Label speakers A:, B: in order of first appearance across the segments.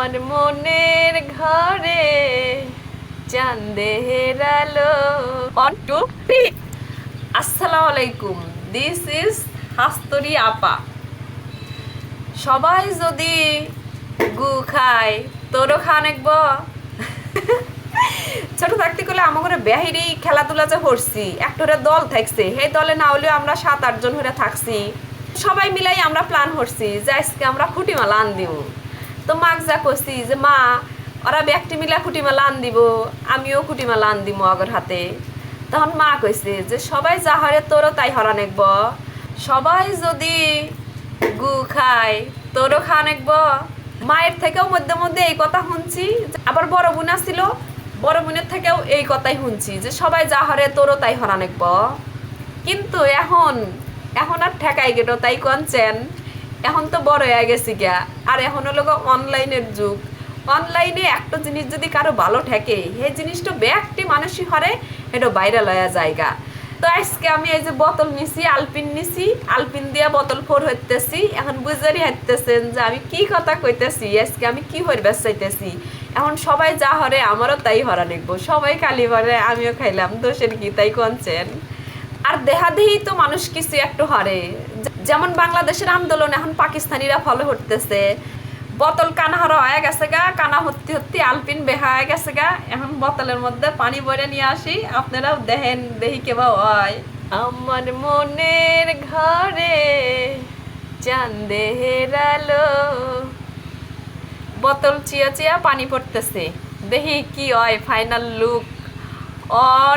A: আমার মনের ঘরে চাঁদের আলো। ওয়ান টু থ্রি আসসালামু আলাইকুম। দিস ইজ হাস্তরি আপা। সবাই যদি গু খায়, তোরও খান একব ছোট থাকতে গেলে আমার ঘরে বেহিরি খেলাধুলা যে করছি একটা দল থাকছে। সেই দলে না হলেও আমরা সাত আটজন হয়ে থাকছি। সবাই মিলাই আমরা প্ল্যান করছি যে আজকে আমরা খুঁটিমালা আন দিব তো মাক যা করছি যে, মা, ওরা ব্যক্তি মিলা খুঁটিমালা আন দিব, আমিও খুঁটিমালা আন দিব আগর হাতে। তখন মা কইছে যে, সবাই যা হরে তোরও তাই হরা নেকব। সবাই যদি গু খায়, তোরও খাওয়া নেকব। মায়ের থেকেও মধ্যে মধ্যে এই কথা শুনছি আবার বড় বোন আসছিল বড় বোনের থেকেও এই কথাই শুনছি, যে সবাই যা হরে তোরও তাই হরা নেকব। কিন্তু এখন এখন আর ঠেকাই গেল তাই কনছেন এখন তো বড় হয়ে গেছি গিয়া। আর এখন হলো অনলাইনের যুগ। অনলাইনে একটা জিনিস যদি কারও ভালো ঠেকে, সেই জিনিসটা ব্যক্তি মানুষই হরে এটা বাইরে লয়া জায়গা তো আজকে আমি এই যে বোতল নিছি, আলপিন নিছি, আলপিন দিয়া বোতল ফোর হইতেছি। এখন বুঝারি হাঁটতেছেন যে আমি কি কথা কইতেছি, আজকে আমি কি হইবার চাইতেছি এখন সবাই যা হরে, আমারও তাই হরা নেকবো সবাই খালি হরে, আমিও খাইলাম। দোষের কি তাই কনছেন আর দেহাদেহি তো মানুষ কিছু একটু হারে। যেমন বাংলাদেশের আন্দোলন এখন পাকিস্তানিরা ফলো করতেছে। বোতল কানা হয়ে গেছে গা, কানা হত্তি হত্তি আলপিন বেহা হয়ে গেছে গা। এখন বোতলের মধ্যে পানি ভরে নিয়ে আসি, আপনারাও দেখেন দেখি কেবা হয়। আমার মনের ঘরে চাঁদের আলো। বোতল চিয়া চিয়া পানি পড়তেছে। দেখি কি হয় ফাইনাল লুক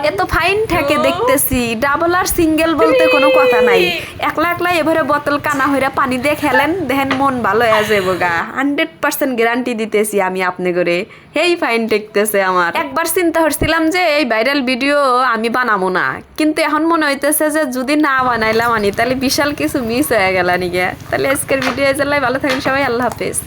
B: এত ফাইন থাকে দেখতেছি। ডাবল আর সিঙ্গেল বলতে কোনো কথা নাই। একলা একলা এবারে বোতল কানা হইরা পানি দিয়ে খেলেন দেখেন মন ভালো হয়ে যাব গা। হান্ড্রেড পার্সেন্ট গ্যারান্টি দিতেছি আমি আপনি করে হেই ফাইন টেকতেছে আমার। একবার চিন্তা করছিলাম যে এই ভাইরাল ভিডিও আমি বানাবো না। কিন্তু এখন মনে হইতেছে যে যদি না বানাইলাম আনি তাহলে বিশাল কিছু মিস হয়ে গেল নিগে তাহলে আজকের ভিডিও ভালো থাকেন সবাই আল্লাহ হাফেজ।